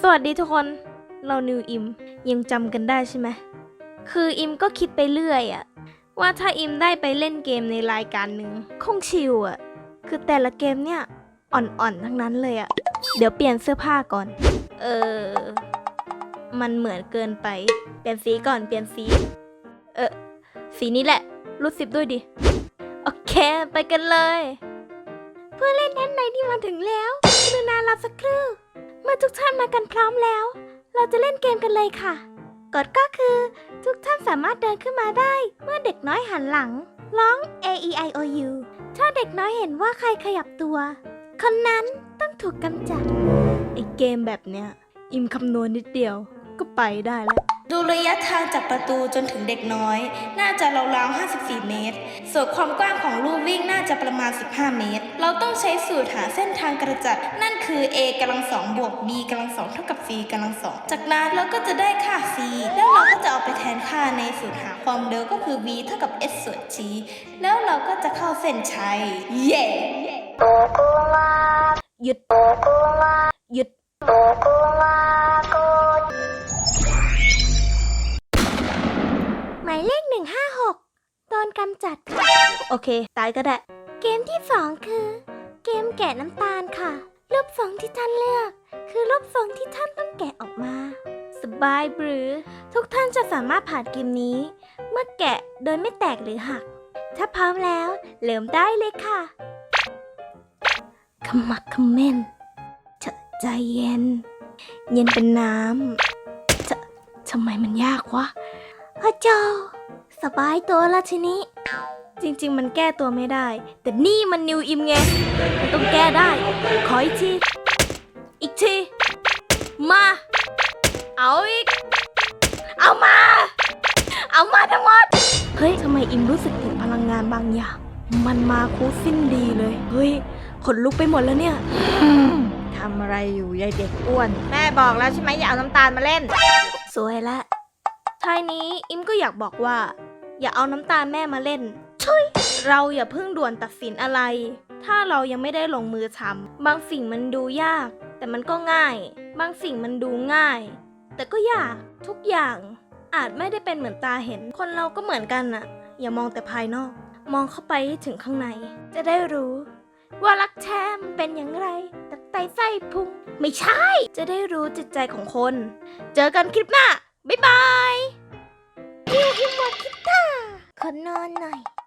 สวัสดีทุกคน เรานิวอิม ยังจำกันได้ใช่ไหม คืออิมก็คิดไปเรื่อยอะว่าถ้าอิมได้ไปเล่นเกมในรายการหนึ่งคงชิลอะคือแต่ละเกมเนี่ย อ่อนๆ ทั้งนั้นเลยอะเดี๋ยวเปลี่ยนเสื้อผ้าก่อน เออ มันเหมือนเกินไป เปลี่ยนสีก่อน เปลี่ยนสี เออ สีนี้แหละ รูดซิปด้วยดิ โอเค ไปกันเลย เพื่อเล่นท่านในที่มาถึงแล้ว กรุณารับสักครู่ เมื่อทุกท่านมากันพร้อมแล้ว เราจะเล่นเกมกันเลยค่ะ กฎก็คือทุกท่านสามารถเดินขึ้นมาได้ เมื่อเด็กน้อยหันหลัง ร้อง A E I O U ถ้าเด็กน้อยเห็นว่าใครขยับตัว คนนั้นต้องถูกกำจัดไอเกมแบบเนี้ย อิมคำนวณนิดเดียวก็ไปได้แล้ว ดูระยะทางจากประตูจนถึงเด็กน้อย น่าจะราวๆ 54 เมตร ส่วนความกว้างของลู่วิ่งน่าจะประมาณ 15 เมตร เราต้องใช้สูตรหาเส้นทางกระจัด นั่นคือ a กำลังสองบวก b กำลังสองเท่ากับ c กำลังสองจากนั้นเราก็จะได้ค่า c แล้วเราก็จะเอาไปแทนค่าในสูตรหาความเร็วก็คือ v เท่ากับ s ส่วน g แล้วเราก็จะเข้าเส้นชัย เย้หยุดหยุด กำจัดค่ะ โอเค ตายก็ได้ เกมที่สองคือ เกมแกะน้ำตาลค่ะ รูปทรงที่ท่านเลือก คือรูปทรงที่ท่านต้องแกะออกมา สบายหรือ ทุกท่านจะสามารถผ่านเกมนี้ เมื่อแกะโดยไม่แตกหรือหัก ถ้าพร้อมแล้ว เริ่มได้เลยค่ะขมักขม้นเฉใจเย็น เย็นเป็นน้ำจะทำไมมันยากวะพระเจ้า สบายตัวแล้วทีนี้ จริง ๆ มันแก้ตัวไม่ได้ แต่นี่มันนิวอิมไง มันต้องแก้ได้ ขออีกที อีกที มา เอาอีก เอามา เอามาทั้งหมด เฮ้ยทำไมอิมรู้สึกถึงพลังงานบางอย่าง มันมาคูสิ้นดีเลย เฮ้ย ขนลุกไปหมดแล้วเนี่ย ทำอะไรอยู่ยายเด็กอ้วน แม่บอกแล้วใช่ไหมอย่าเอาน้ำตาลมาเล่น สวยละท้ายนี้อิมก็อยากบอกว่า อย่าเอาน้ำตาแม่มาเล่นชุยเราอย่าเพิ่งด่วนตัดสินอะไร ถ้าเรายังไม่ได้ลงมือทำบางสิ่งมันดูยาก แต่มันก็ง่าย บางสิ่งมันดูง่าย แต่ก็ยากทุกอย่าง อาจไม่ได้เป็นเหมือนตาเห็น คนเราก็เหมือนกันน่ะอย่ามองแต่ภายนอก มองเข้าไปถึงข้างใน จะได้รู้ ว่ารักแท้มันเป็นอย่างไรตับไตไส้พุงไม่ใช่ จะได้รู้จิตใจของคน เจอกันคลิปหน้าบ๊ายบาย นิวอิม